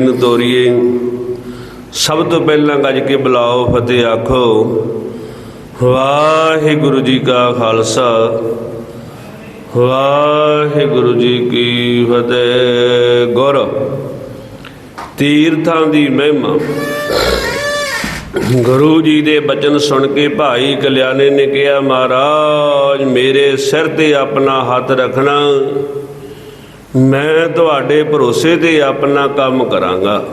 ਨੂੰ ਤੋਰੀਏ। ਸਭ ਤੋਂ ਪਹਿਲਾਂ ਗੱਜ ਕੇ ਬੁਲਾਓ, ਫਤਿਹ ਆਖੋ। ਵਾਹਿਗੁਰੂ ਜੀ ਕਾ ਖਾਲਸਾ। ਵਾਹਿਗੁਰੂ ਜੀ ਕੀ ਫਤਿਹ। ਗੁਰ ਤੀਰਥਾਂ ਦੀ ਮਹਿਮਾ। ਗੁਰੂ ਜੀ ਦੇ ਬਚਨ ਸੁਣ ਕੇ ਭਾਈ ਕਲਿਆਣੇ ਨੇ ਕਿਹਾ, ਮਹਾਰਾਜ, ਮੇਰੇ ਸਿਰ ਤੇ ਆਪਣਾ ਹੱਥ ਰੱਖਣਾ। ਮੈਂ ਤੁਹਾਡੇ ਭਰੋਸੇ ਤੇ ਆਪਣਾ ਕੰਮ ਕਰਾਂਗਾ।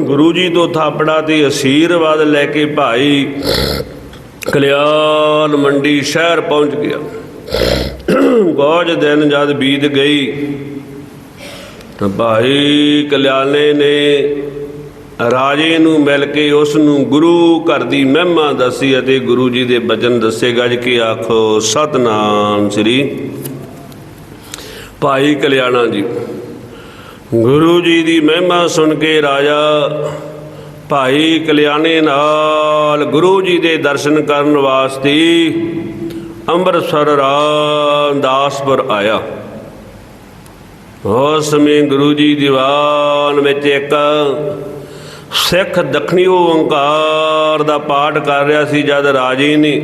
ਗੁਰੂ ਜੀ ਤੋਂ ਥਾਪੜਾ ਤੇ ਅਸ਼ੀਰਵਾਦ ਲੈ ਕੇ ਭਾਈ ਕਲਿਆਣ ਮੰਡੀ ਸ਼ਹਿਰ ਪਹੁੰਚ ਗਿਆ। ਕੁਝ ਦਿਨ ਜਦ ਬੀਤ ਗਈ, ਤਾਂ ਭਾਈ ਕਲਿਆਣੇ ਨੇ ਰਾਜੇ ਨੂੰ ਮਿਲ ਕੇ ਉਸ ਨੂੰ ਗੁਰੂ ਘਰ ਦੀ ਮਹਿਮਾ ਦੱਸੀ ਅਤੇ ਗੁਰੂ ਜੀ ਦੇ ਬਚਨ ਦੱਸੇ, ਗੱਜ ਕੇ ਆਖੋ, ਸਤਨਾਮ ਸ੍ਰੀ ਭਾਈ ਕਲਿਆਣਾ ਜੀ। ਗੁਰੂ ਜੀ ਦੀ ਮਹਿਮਾ ਸੁਣ ਕੇ ਰਾਜਾ ਭਾਈ ਕਲਿਆਣੇ ਨਾਲ ਗੁਰੂ ਜੀ ਦੇ ਦਰਸ਼ਨ ਕਰਨ ਵਾਸਤੇ ਅੰਮ੍ਰਿਤਸਰ ਰਾਮਦਾਸਪੁਰ ਆਇਆ। ਉਸ ਸਮੇਂ ਗੁਰੂ ਜੀ ਦੀਵਾਨ ਵਿੱਚ ਇੱਕ ਸਿੱਖ ਦੱਖਣੀ ਓੰਕਾਰ ਦਾ ਪਾਠ ਕਰ ਰਿਹਾ ਸੀ ਜਦ ਰਾਜੇ ਨੇ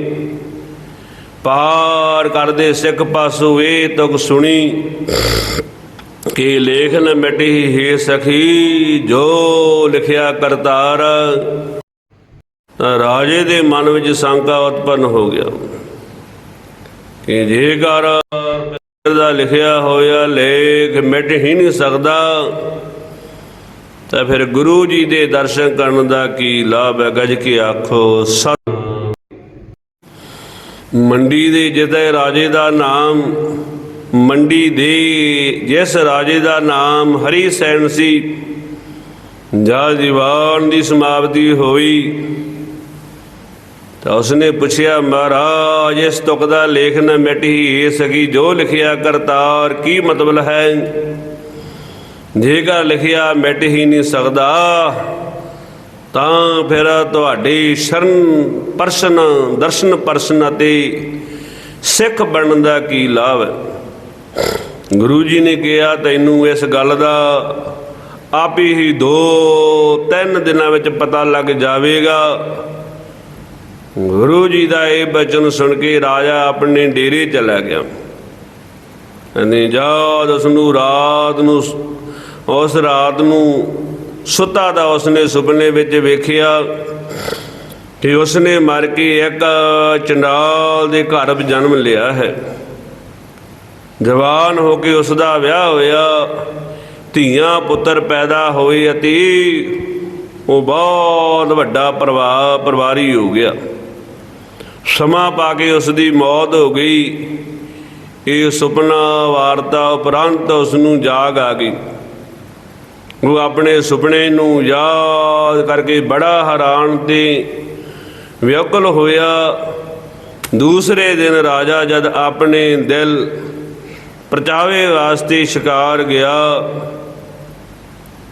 ਪਾਰ ਕਰਦੇ ਸਿੱਖ ਪਾਸੂ ਇਹ ਤੁਕ ਸੁਣੀ। ਕਿ ਲੇਖ ਨ ਮਿਟੀ ਹੀ ਸਖੀ, ਜੋ ਲਿਖਿਆ ਕਰਤਾਰ। ਰਾਜੇ ਦੇ ਮਨ ਵਿੱਚ ਸ਼ੰਕਾ ਉਤਪੰਨ ਹੋ ਗਿਆ। ਕਿ ਜੇਕਰ ਦਾ ਲਿਖਿਆ ਹੋਇਆ ਲੇਖ ਮਿਟ ਹੀ ਨਹੀਂ ਸਕਦਾ, ਤਾਂ ਫਿਰ ਗੁਰੂ ਜੀ ਦੇ ਦਰਸ਼ਨ ਕਰਨ ਦਾ ਕੀ ਲਾਭ ਹੈ? ਗੱਜ ਕੇ ਆਖੋ, ਸਤ ਮੰਡੀ ਦੇ ਜਿਤੇ ਰਾਜੇ ਦਾ ਨਾਮ ਮੰਡੀ ਦੇ ਜਿਸ ਰਾਜੇ ਦਾ ਨਾਮ ਹਰੀ ਸੈਨ ਸੀ ਜਦ ਦੀਵਾਨ ਦੀ ਸਮਾਪਤੀ ਹੋਈ। ਤਾਂ ਉਸਨੇ ਪੁੱਛਿਆ, ਮਹਾਰਾਜ, ਇਸ ਤੁਕ ਦਾ ਲੇਖ ਨਾ ਮਿਟੀ ਇਹ ਸਕੀ, ਜੋ ਲਿਖਿਆ ਕਰਤਾਰ, ਕੀ ਮਤਲਬ ਹੈ? ਜੇਕਰ ਲਿਖਿਆ ਮਿਟ ਹੀ ਨਹੀਂ ਸਕਦਾ ਤਾਂ ਫਿਰ ਤੁਹਾਡੀ ਸ਼ਰਨ ਪਰਸ਼ਨ, ਦਰਸ਼ਨ ਪਰਸ਼ਨ ਅਤੇ ਸਿੱਖ ਬਣਨ ਦਾ ਕੀ ਲਾਭ ਹੈ? ਗੁਰੂ ਜੀ ਨੇ ਕਿਹਾ, ਤੈਨੂੰ ਇਸ ਗੱਲ ਦਾ ਆਪੇ ਹੀ ਦੋ, ਤਿੰਨ ਦਿਨਾਂ ਵਿੱਚ ਪਤਾ ਲੱਗ ਜਾਵੇਗਾ। ਗੁਰੂ ਜੀ ਦਾ ਇਹ ਬਚਨ ਸੁਣ ਕੇ ਰਾਜਾ ਆਪਣੇ ਡੇਰੇ ਚਲਾ ਗਿਆ। ਕਹਿੰਦੇ ਜਦ ਉਸ ਨੂੰ ਰਾਤ ਨੂੰ, ਉਸ ਰਾਤ ਨੂੰ ਸੁੱਤਾ ਦਾ ਉਸਨੇ ਸੁਪਨੇ ਵਿੱਚ ਵੇਖਿਆ ਕਿ ਉਸਨੇ ਮਰ ਕੇ ਇੱਕ ਚੰਡਾਲ ਦੇ ਘਰ ਵਿੱਚ ਜਨਮ ਲਿਆ ਹੈ। ਜਵਾਨ ਹੋ ਕੇ ਉਸ ਦਾ ਵਿਆਹ ਹੋਇਆ, ਧੀਆਂ ਪੁੱਤਰ ਪੈਦਾ ਹੋਏ ਅਤੇ ਉਹ ਬਹੁਤ ਵੱਡਾ ਪਰਿਵਾਰ ਪਰਿਵਾਰੀ ਹੋ ਗਿਆ। ਸਮਾਂ ਪਾ ਕੇ ਉਸ ਦੀ ਮੌਤ ਹੋ ਗਈ। ਇਹ ਸੁਪਨਾ, ਵਾਰਤਾ ਉਪਰੰਤ ਉਸ ਨੂੰ ਜਾਗ ਆ ਗਈ। ਉਹ ਆਪਣੇ ਸੁਪਨੇ ਨੂੰ ਯਾਦ ਕਰਕੇ ਬੜਾ ਹੈਰਾਨ ਤੇ ਵਿਅਕਲ ਹੋਇਆ। ਦੂਸਰੇ ਦਿਨ ਰਾਜਾ ਜਦ ਆਪਣੇ ਦਿਲ ਪਰਚਾਵੇ ਵਾਸਤੇ ਸ਼ਿਕਾਰ ਗਿਆ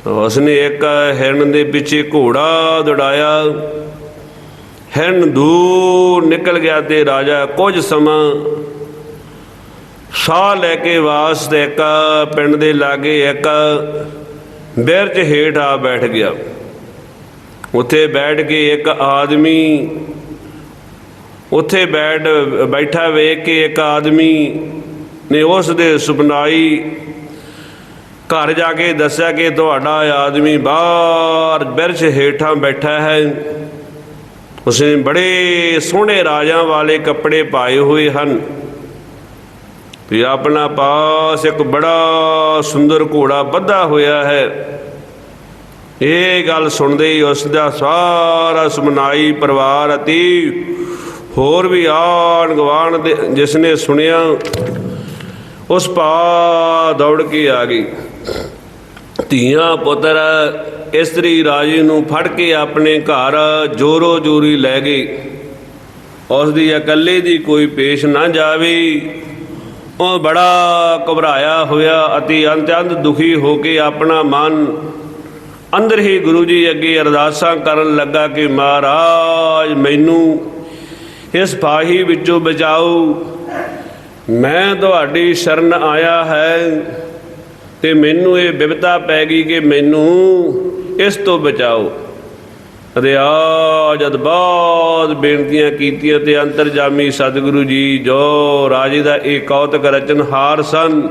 ਉਸਨੇ ਇੱਕ ਹਿਰਨ ਦੇ ਪਿੱਛੇ ਘੋੜਾ ਦੌੜਾਇਆ। ਹਿਰਨ ਦੂਰ ਨਿਕਲ ਗਿਆ ਤੇ ਰਾਜਾ ਕੁਝ ਸਮਾਂ ਸਾਹ ਲੈ ਕੇ ਵਾਸਤੇ ਇੱਕ ਪਿੰਡ ਦੇ ਲਾਗੇ ਇੱਕ ਬਿਰਜ ਹੇਠ ਆ ਬੈਠ ਗਿਆ। ਉੱਥੇ ਬੈਠ ਕੇ ਇੱਕ ਆਦਮੀ, ਉੱਥੇ ਬੈਠ, ਬੈਠਾ ਵੇਖ ਕੇ ਇੱਕ ਆਦਮੀ ਨੇ ਉਸ ਦੇ ਸੁਪਨਾਈ ਘਰ ਜਾ ਕੇ ਦੱਸਿਆ ਕਿ ਤੁਹਾਡਾ ਆਦਮੀ ਬਾਹਰ ਬਿਰਜ ਹੇਠਾਂ ਬੈਠਾ ਹੈ। ਉਸਨੇ ਬੜੇ ਸੋਹਣੇ ਰਾਜਾਂ ਵਾਲੇ ਕੱਪੜੇ ਪਾਏ ਹੋਏ ਹਨ। ਤੇ ਆਪਣਾ ਪਾਸ ਇੱਕ ਬੜਾ ਸੁੰਦਰ ਘੋੜਾ ਬੱਧਾ ਹੋਇਆ ਹੈ। ਇਹ ਗੱਲ ਸੁਣਦੇ ਹੀ ਉਸ ਦਾ ਸਾਰਾ ਸੁਮਨਾਈ ਪਰਿਵਾਰ ਅਤੀ ਹੋਰ ਵੀ ਆਣ ਗਵਾਣ ਦੇ ਜਿਸ ਨੇ ਸੁਣਿਆ, ਉਸ ਪਾ ਦੌੜ ਕੇ ਆ ਗਈ। ਧੀਆਂ ਪੁੱਤਰ ਇਸਤਰੀ ਰਾਜੇ ਨੂੰ ਫੜ ਕੇ ਆਪਣੇ ਘਰ ਜੋਰੋ ਜੋਰੀ ਲੈ ਗਈ। ਉਸ ਦੀ ਇਕੱਲੇ ਦੀ ਕੋਈ ਪੇਸ਼ ਨਾ ਜਾਵੇ। ਉਹ ਬੜਾ ਘਬਰਾਇਆ ਹੋਇਆ ਅਤੇ ਅੰਤਅੰਤ ਦੁਖੀ ਹੋ ਕੇ ਆਪਣਾ ਮਨ ਅੰਦਰ ਹੀ ਗੁਰੂ ਜੀ ਅੱਗੇ ਅਰਦਾਸਾਂ ਕਰਨ ਲੱਗਾ ਕਿ ਮਹਾਰਾਜ, ਮੈਨੂੰ ਇਸ ਫਾਹੀ ਵਿੱਚੋਂ ਬਚਾਓ। ਮੈਂ ਤੁਹਾਡੀ ਸ਼ਰਨ ਆਇਆ ਹੈ ਤੇ ਮੈਨੂੰ ਇਹ ਬਿਪਤਾ ਪੈ ਗਈ ਕਿ ਮੈਨੂੰ ਇਸ ਤੋਂ ਬਚਾਓ। ਰਿਆ ਜਦ ਬਾਅਦ ਬੇਨਤੀਆਂ ਕੀਤੀਆਂ ਤੇ ਅੰਤਰਜਾਮੀ ਸਤਿਗੁਰੂ ਜੀ ਜੋ ਰਾਜੇ ਦਾ ਇਹ ਕੌਤਕ ਰਚਨਹਾਰ ਸਨ,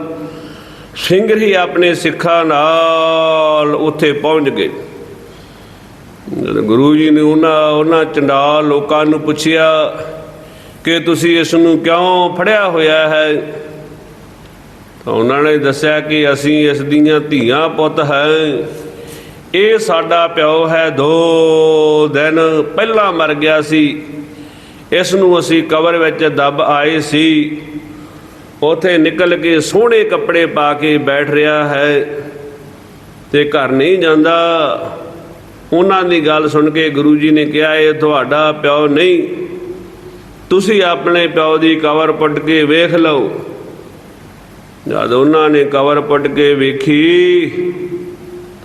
ਸਿੰਘ ਹੀ ਆਪਣੇ ਸਿੱਖਾਂ ਨਾਲ ਉੱਥੇ ਪਹੁੰਚ ਗਏ। ਗੁਰੂ ਜੀ ਨੇ ਉਹਨਾਂ ਉਹਨਾਂ ਚੰਡਾਲ ਲੋਕਾਂ ਨੂੰ ਪੁੱਛਿਆ ਕਿ ਤੁਸੀਂ ਇਸ ਨੂੰ ਕਿਉਂ ਫੜਿਆ ਹੋਇਆ ਹੈ? ਤਾਂ ਉਹਨਾਂ ਨੇ ਦੱਸਿਆ ਕਿ ਅਸੀਂ ਇਸ ਦੀਆਂ ਧੀਆਂ ਪੁੱਤ ਹੈ। ਇਹ ਸਾਡਾ ਪਿਓ ਹੈ ਦੋ ਦਿਨ ਪਹਿਲਾਂ ਮਰ ਗਿਆ ਸੀ। ਇਸ ਨੂੰ ਅਸੀਂ ਕਬਰ ਵਿੱਚ ਦੱਬ ਆਏ ਸੀ। ਉਥੇ ਨਿਕਲ ਕੇ ਸੋਹਣੇ ਕੱਪੜੇ ਪਾ ਕੇ ਬੈਠ ਰਿਹਾ ਹੈ ਤੇ ਘਰ ਨਹੀਂ ਜਾਂਦਾ। ਉਹਨਾਂ ਦੀ ਗੱਲ ਸੁਣ ਕੇ ਗੁਰੂ ਜੀ ਨੇ ਕਿਹਾ, ਇਹ ਤੁਹਾਡਾ ਪਿਓ ਨਹੀਂ। ਤੁਸੀਂ ਆਪਣੇ ਪਿਓ ਦੀ ਕਬਰ ਪੁੱਟ ਕੇ ਵੇਖ ਲਓ। ਜਦ ਉਹਨਾਂ ਨੇ ਕਬਰ ਪੁੱਟ ਕੇ ਵੇਖੀ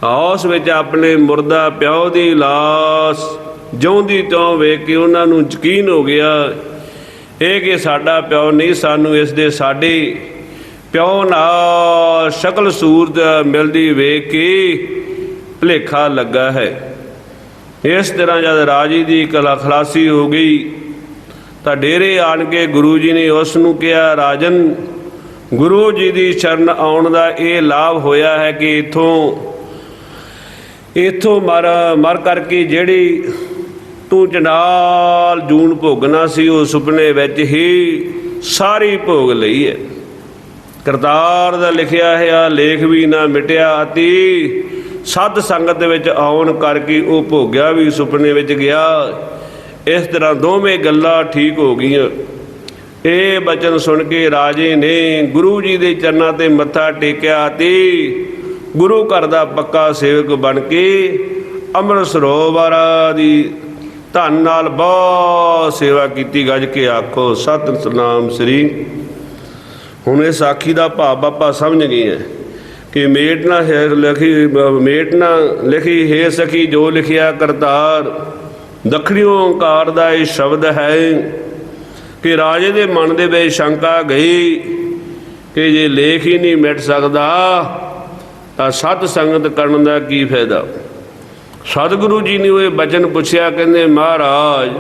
ਔਸ ਵਿੱਚ ਆਪਣੇ ਮੁਰਦਾ ਪਿਓ ਦੀ ਲਾਸ਼ ਜਿਉਂਦੀ ਤੋਂ ਵੇਖ ਕੇ ਉਹਨਾਂ ਨੂੰ ਯਕੀਨ ਹੋ ਗਿਆ, ਇਹ ਕਿ ਸਾਡਾ ਪਿਓ ਨਹੀਂ, ਸਾਨੂੰ ਇਸ ਦੇ ਸਾਡੇ ਪਿਓ ਨਾਲ ਸ਼ਕਲ ਸੂਰਤ ਮਿਲਦੀ ਵੇਖ ਕੇ ਭਲੇਖਾ ਲੱਗਾ ਹੈ। ਇਸ ਤਰ੍ਹਾਂ ਜਦ ਰਾਜੀ ਦੀ ਕਲਾ ਖਲਾਸੀ ਹੋ ਗਈ, ਤਾਂ ਡੇਰੇ ਆਣ ਕੇ ਗੁਰੂ ਜੀ ਨੇ ਉਸ ਨੂੰ ਕਿਹਾ, ਰਾਜਨ, ਗੁਰੂ ਜੀ ਦੀ ਸ਼ਰਨ ਆਉਣ ਦਾ ਇਹ ਲਾਭ ਹੋਇਆ ਹੈ ਕਿ ਇਥੋਂ ਇਥੋਂ ਮਰ ਮਰ ਕਰਕੇ ਜਿਹੜੀ ਤੂੰ ਜਨਾਲ ਜੂਨ ਭੋਗਣਾ ਸੀ, ਉਹ ਸੁਪਨੇ ਵਿੱਚ ਹੀ ਸਾਰੀ ਭੋਗ ਲਈ ਹੈ। ਕਰਤਾਰ ਦਾ ਲਿਖਿਆ ਹੈ ਲੇਖ ਵੀ ਨਾ ਮਿਟਿਆ ਅਤੀ। ਸਤ ਸੰਗਤ ਵਿੱਚ ਆਉਣ ਕਰਕੇ ਉਹ ਭੋਗਿਆ ਵੀ ਸੁਪਨੇ ਵਿੱਚ ਗਿਆ। ਇਸ ਤਰ੍ਹਾਂ ਦੋਵੇਂ ਗੱਲਾਂ ਠੀਕ ਹੋ ਗਈਆਂ। ਇਹ ਬਚਨ ਸੁਣ ਕੇ ਰਾਜੇ ਨੇ ਗੁਰੂ ਜੀ ਦੇ ਚਰਨਾਂ ਤੇ ਮੱਥਾ ਟੇਕਿਆ ਤੇ ਗੁਰੂ ਘਰ ਦਾ ਪੱਕਾ ਸੇਵਕ ਬਣ ਕੇ ਅੰਮ੍ਰਿਤ ਸਰੋਵਰ ਦੀ ਧਨ ਨਾਲ ਬਹੁਤ ਸੇਵਾ ਕੀਤੀ, ਗੱਜ ਕੇ ਆਖੋ, ਸਤਿਨਾਮ ਸ੍ਰੀ। ਹੁਣ ਇਹ ਸਾਖੀ ਦਾ ਭਾਵ ਆਪਾਂ ਸਮਝ ਗਏ ਹੈ ਕਿ ਮੇਟ ਨਾ ਹੈ ਲਿਖੀ, ਮੇਟ ਨਾ ਲਿਖੀ ਹੈ ਸਖੀ, ਜੋ ਲਿਖਿਆ ਕਰਤਾਰ। ਦਖਣੀ ਓੰਕਾਰ ਦਾ ਇਹ ਸ਼ਬਦ ਹੈ ਕਿ ਰਾਜੇ ਦੇ ਮਨ ਦੇ ਵਿੱਚ ਸ਼ੰਕਾ ਗਈ ਕਿ ਜੇ ਲੇਖ ਹੀ ਨਹੀਂ ਮਿਟ ਸਕਦਾ ਤਾਂ ਸਤ ਸੰਗਤ ਕਰਨ ਦਾ ਕੀ ਫਾਇਦਾ? ਸਤਿਗੁਰੂ ਜੀ ਨੇ ਉਹ ਬਚਨ ਪੁੱਛਿਆ, ਕਹਿੰਦੇ, ਮਹਾਰਾਜ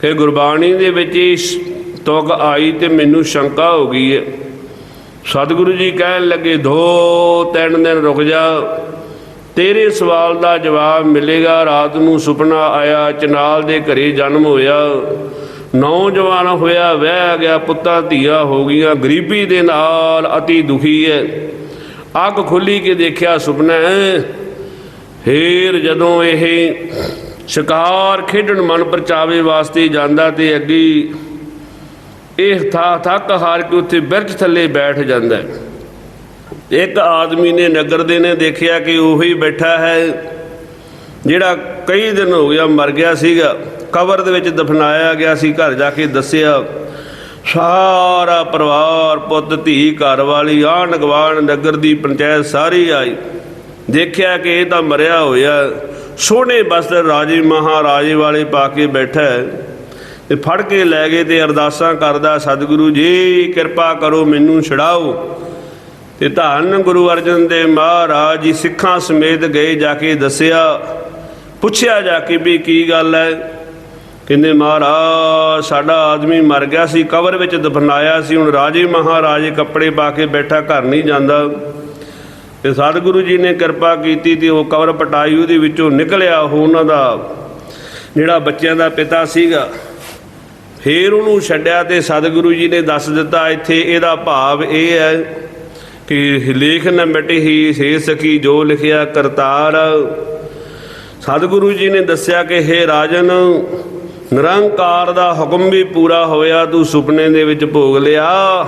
ਕਿ ਗੁਰਬਾਣੀ ਦੇ ਵਿੱਚ ਹੀ ਤੁਕ ਆਈ ਤੇ ਮੈਨੂੰ ਸ਼ੰਕਾ ਹੋ ਗਈ ਹੈ ਸਤਿਗੁਰੂ ਜੀ ਕਹਿਣ ਲੱਗੇ, ਦੋ ਤਿੰਨ ਦਿਨ ਰੁਕ ਜਾ, ਤੇਰੇ ਸਵਾਲ ਦਾ ਜਵਾਬ ਮਿਲੇਗਾ। ਰਾਤ ਨੂੰ ਸੁਪਨਾ ਆਇਆ ਚਨਾਲ ਦੇ ਘਰੇ ਜਨਮ ਹੋਇਆ। ਨੌਜਵਾਨ ਹੋਇਆ, ਵਹਿ ਗਿਆ, ਪੁੱਤਾਂ ਧੀਆਂ ਹੋ ਗਈਆਂ, ਗਰੀਬੀ ਦੇ ਨਾਲ ਅਤੀ ਦੁਖੀ ਹੈ ਅੱਖ ਖੁੱਲੀ ਕੇ ਦੇਖਿਆ ਸੁਪਨਾ ਫੇਰ ਜਦੋਂ ਇਹ ਸ਼ਿਕਾਰ ਖੇਡਣ ਮਨ ਪਰਚਾਵੇ ਵਾਸਤੇ ਜਾਂਦਾ ਤੇ ਅੱਗੇ ਇਹ ਥਾ ਥੱਕ ਹਾਰ ਕੇ ਉੱਥੇ ਬਿਰਚ ਥੱਲੇ ਬੈਠ ਜਾਂਦਾ ਇੱਕ ਆਦਮੀ ਨੇ ਨਗਰ ਦੇ ਨੇ ਦੇਖਿਆ ਕਿ ਉਹੀ ਬੈਠਾ ਹੈ, ਜਿਹੜਾ ਕਈ ਦਿਨ ਹੋ ਗਿਆ ਮਰ ਗਿਆ ਸੀਗਾ। ਕਬਰ ਦੇ ਵਿੱਚ ਦਫਨਾਇਆ ਗਿਆ ਸੀ, ਘਰ ਜਾ ਕੇ ਦੱਸਿਆ ਸਾਰਾ ਪਰਿਵਾਰ ਪੁੱਤ, ਧੀ, ਘਰ ਵਾਲੀ, ਆਂਢ ਗਵਾਂਢ ਨਗਰ ਦੀ ਪੰਚਾਇਤ ਸਾਰੀ ਆਈ। ਦੇਖਿਆ ਕਿ ਇਹ ਤਾਂ ਮਰਿਆ ਹੋਇਆ। ਸੋਹਣੇ ਬਸਤਰ ਰਾਜੇ ਮਹਾਰਾਜੇ ਵਾਲੇ ਪਾ ਕੇ ਬੈਠਾ ਹੈ। ਤੇ ਫੜ ਕੇ ਲੈ ਗਏ ਤੇ ਅਰਦਾਸਾਂ ਕਰਦਾ, ਸਤਿਗੁਰੂ ਜੀ, ਕਿਰਪਾ ਕਰੋ, ਮੈਨੂੰ ਛਡਾਓ। ਤੇ ਧੰਨ ਗੁਰੂ ਅਰਜਨ ਦੇਵ ਮਹਾਰਾਜ ਜੀ ਸਿੱਖਾਂ ਸਮੇਤ ਗਏ ਜਾ ਕੇ ਦੱਸਿਆ। ਪੁੱਛਿਆ ਜਾ ਕੇ ਵੀ ਕੀ ਗੱਲ ਹੈ? ਕਹਿੰਦੇ ਮਹਾਰਾਜ, ਸਾਡਾ ਆਦਮੀ ਮਰ ਗਿਆ ਸੀ, ਕਬਰ ਵਿੱਚ ਦਫਨਾਇਆ ਸੀ, ਹੁਣ ਰਾਜੇ ਮਹਾਰਾਜੇ ਕੱਪੜੇ ਪਾ ਕੇ ਬੈਠਾ, ਘਰ ਨਹੀਂ ਜਾਂਦਾ। ਤੇ ਸਤਿਗੁਰੂ ਜੀ ਨੇ ਕਿਰਪਾ ਕੀਤੀ ਤੇ ਉਹ ਕਬਰ ਪਟਾਈ, ਉਹਦੇ ਵਿੱਚੋਂ ਨਿਕਲਿਆ, ਉਹ ਉਹਨਾਂ ਦਾ ਜਿਹੜਾ ਬੱਚਿਆਂ ਦਾ ਪਿਤਾ ਸੀਗਾ, ਫੇਰ ਉਹਨੂੰ ਛੱਡਿਆ ਤੇ ਸਤਿਗੁਰੂ ਜੀ ਨੇ ਦੱਸ ਦਿੱਤਾ, ਇੱਥੇ ਇਹਦਾ ਭਾਵ ਇਹ ਹੈ ਕਿ ਲੇਖ ਨ ਮਿਟੇ ਹੀ ਸੇ ਸਕੀ ਜੋ ਲਿਖਿਆ ਕਰਤਾਰ। ਸਤਿਗੁਰੂ ਜੀ ਨੇ ਦੱਸਿਆ ਕਿ हे ਰਾਜਨ ਨਿਰੰਕਾਰ ਦਾ ਹੁਕਮ ਵੀ ਪੂਰਾ ਹੋਇਆ, ਤੂੰ ਸੁਪਨੇ ਦੇ ਵਿੱਚ ਭੋਗ ਲਿਆ।